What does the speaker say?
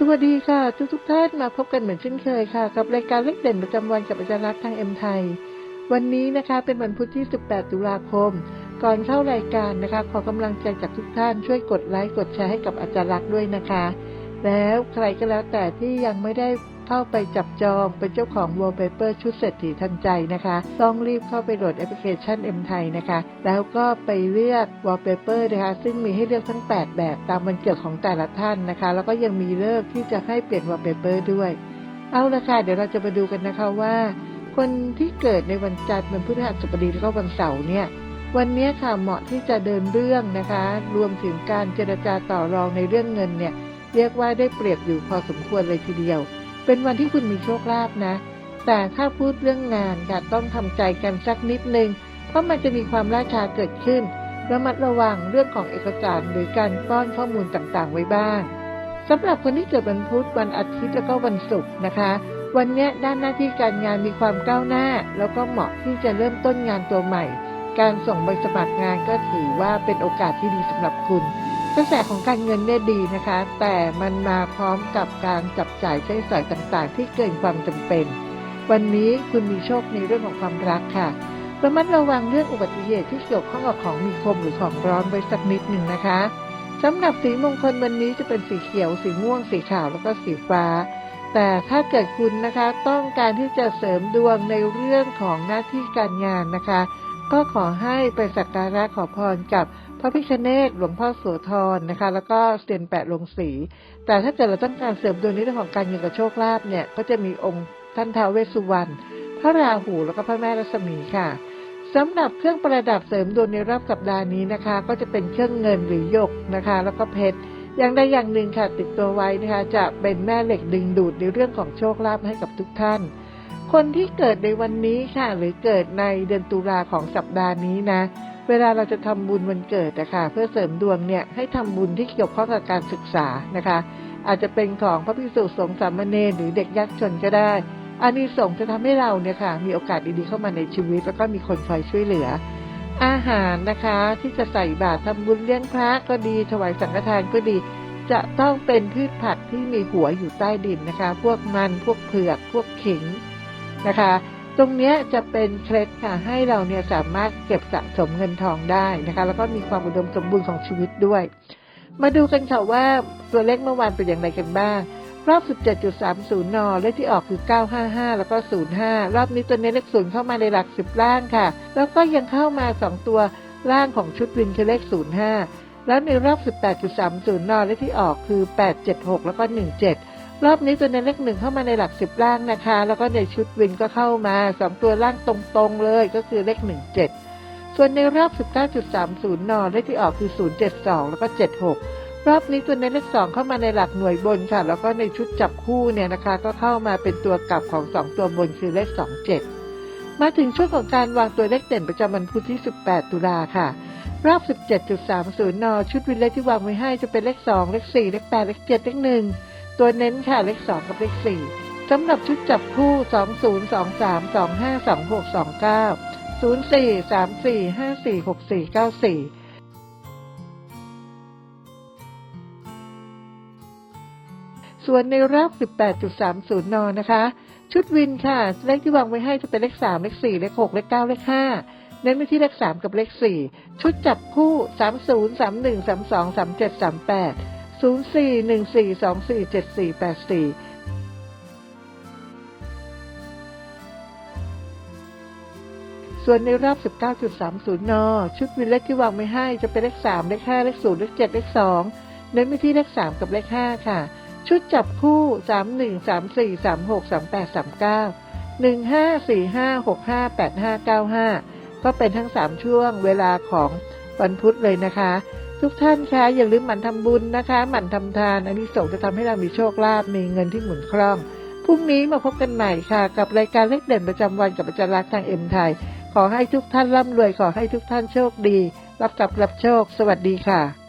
สวัสดีค่ะ ทุกทุกท่านมาพบกันเหมือนเช่นเคยค่ะ กับรายการเล็กเด่นประจำวันกับอาจารย์รักทางเอ็มไทย วันนี้นะคะเป็นวันพุธที่ 18 ตุลาคม ก่อนเข้ารายการนะคะ ขอกำลังใจจากทุกท่านช่วยกดไลค์กดแชร์ให้กับอาจารย์รักด้วยนะคะ แล้วใครก็แล้วแต่ที่ยังไม่ได้ เข้าไปจับจองเป็นเจ้าของ wallpaper ชุดเศรษฐีทันใจนะคะ ต้องรีบเข้าไปโหลดแอปพลิเคชัน M ไทยนะคะ แล้วก็ไปเลือก wallpaper นะคะ ซึ่งมีให้เลือกทั้ง 8 แบบตามวันเกิดของแต่ละท่านนะคะ แล้วก็ยังมีเลิกที่จะให้เปลี่ยน wallpaper ด้วย เอาละค่ะ เดี๋ยวเราจะมาดูกันนะคะว่า คนที่เกิดในวันจันทร์วันพฤหัสบดีแล้วก็วันเสาร์เนี่ยวันนี้ค่ะเหมาะที่จะเดินเรื่องนะคะ รวมถึงการเจรจาต่อรองในเรื่องเงินเนี่ยเรียกว่าได้เปรียบอยู่พอสมควรเลยทีเดียว เป็นวันที่คุณมีโชคลาภนะ แต่ถ้าพูดเรื่องงานค่ะต้องทำใจกันสักนิดนึง เพราะมันจะมีความล่าช้าเกิดขึ้นระมัดระวังเรื่องของเอกสารหรือการป้อนข้อมูลต่างๆ ไว้บ้างสำหรับคนที่เกิดวันพุธวันอาทิตย์แล้วก็วันศุกร์นะคะ วันนี้ด้านหน้าที่การงานมีความก้าวหน้า แล้วก็เหมาะที่จะเริ่มต้นงานตัวใหม่ การส่งใบสมัครงานก็ถือว่าเป็นโอกาสที่ดีสำหรับคุณ กระแสของการเงินเนี่ยดีนะคะ แต่มันมาพร้อมกับการจับจ่ายใช้สอยต่างๆ ที่เกินความจำเป็น วันนี้คุณมีโชคในเรื่องของความรักค่ะระมัดระวังเรื่องอุบัติเหตุที่เกี่ยวข้องกับของมีคมหรือของร้อนไว้สักนิดหนึ่งนะคะสำหรับสีมงคลวันนี้จะเป็นสีเขียว สีม่วง สีขาวแล้วก็สีฟ้า แต่ถ้าเกิดคุณนะคะต้องการที่จะเสริมดวงในเรื่องของหน้าที่การงานนะคะ ก็ขอให้ไปสักการะขอพรกับ ระพิคเนศหลวงพ่อโสธรนะคะ แล้วก็เซียนแปะลงสี แต่ถ้าเกิดเราต้องการเสริมดวงในเรื่องของการเงินกับโชคลาภเนี่ย ก็จะมีองค์ท่านท้าวเวสสุวรรณพระราหูแล้วก็พระแม่รัศมีค่ะสำหรับเครื่องประดับเสริมดวงในรอบสัปดาห์นี้นะคะ ก็จะเป็นเครื่องเงินหรือหยกนะคะ แล้วก็เพชรอย่างใดอย่างหนึ่งค่ะติดตัวไว้นะคะจะเป็นแม่เหล็กดึงดูดในเรื่องของโชคลาภให้กับทุกท่าน คนที่เกิดในวันนี้ค่ะ หรือเกิดในเดือนตุลาของสัปดาห์นี้นะ เวลาเราจะทำบุญวันเกิดนะคะเพื่อเสริมดวงเนี่ยให้ทำบุญที่เกี่ยวข้องกับการศึกษานะคะ อาจจะเป็นของพระภิกษุสงฆ์สามเณรหรือเด็กยากจนก็ได้อานิสงส์จะทำให้เราเนี่ยค่ะมีโอกาสดีๆเข้ามาในชีวิต แล้วก็มีคนคอยช่วยเหลือ อาหารนะคะที่จะใส่บาตรทำบุญเลี้ยงพระก็ดี ถวายสังฆทานก็ดี จะต้องเป็นพืชผักที่มีหัวอยู่ใต้ดินนะคะ พวกมันพวกเผือกพวกขิงนะคะ ตรงนี้จะเป็นเคล็ดค่ะ ให้เราเนี่ยสามารถเก็บสะสมเงินทองได้นะคะ แล้วก็มีความอุดมสมบูรณ์ของชีวิตด้วย มาดูกันค่ะว่าตัวเลขเมื่อวานเป็นอย่างไรกันบ้าง รอบ 17.30 น เลขที่ออกคือ 955 แล้วก็ 05 รอบนี้ตัวนี้เลขศูนย์เข้ามาในหลัก 10 ล่างค่ะ แล้วก็ยังเข้ามา 2 ตัวล่างของชุดวินคือเลข 05 แล้วในรอบ 18.30 น เลขที่ออกคือ 876 แล้วก็ 17 รอบนี้ตัวนี้เลขหนึ่งเข้ามาในหลัก10ล่างนะคะ แล้วก็ในชุดวินก็เข้ามา2ตัวล่างตรงๆเลยก็คือเลข17ส่วนในรอบ 19.30 นอนเลขที่ออกคือ 072 แล้วก็ 76 รอบนี้ตัวในเลขสองเข้ามาในหลักหน่วยบนค่ะ แล้วก็ในชุดจับคู่เนี่ยนะคะ ก็เข้ามาเป็นตัวกลับของสองตัวบนคือเลขสองเจ็ดมาถึงช่วงของการวางตัวเลขเด่นประจำวันพุธที่ 18 ตุลาค่ะ รอบ 17.30 น ชุดวินเลขที่วางไว้ให้จะเป็นเลข 2 เลข 4 เลข 8 เลข 7 เลข 1 ตัวเน้นค่ะเลข2กับเลข4สำหรับชุดจับคู่ 20 23 25 26 29 04 34 54 64 94ส่วนในรอบ 18.30 น นะคะ ชุดวินค่ะ เลขที่วางไว้ให้จะเป็นเลข 3 เลข 4 เลข 6 เลข 9 เลข 5 เน้นไปที่เลข 3 กับเลข 4 ชุดจับคู่ 30 31 32 37 38 04 14 24 74 84ส่วนในรอบ 19.30 น ชุดวินเลขที่วางไว้ให้จะเป็นเลข 3 เลข 5 เลข 0 เลข 7 เลข 2 เน้นไปที่เลข 3 กับเลข 5 ค่ะ ชุดจับคู่ 3 1 3 4 3 6 3 8 3 9 1 5 4 5 6 5 8 5 9 5 ก็เป็นทั้ง 3 ช่วงเวลาของวันพุธเลยนะคะ ทุกท่านคะอย่าลืมหมั่นทำบุญนะคะ หมั่นทำทานอันนี้ส่งจะทำให้เรามีโชคลาภมีเงินที่หมุนคล่องพรุ่งนี้มาพบกันใหม่ค่ะ กับรายการเลขเด่นประจำวันกับอาจารย์รักทางเอ็มไทย ขอให้ทุกท่านร่ำรวยขอให้ทุกท่านโชคดี รับกับรับโชค สวัสดีค่ะ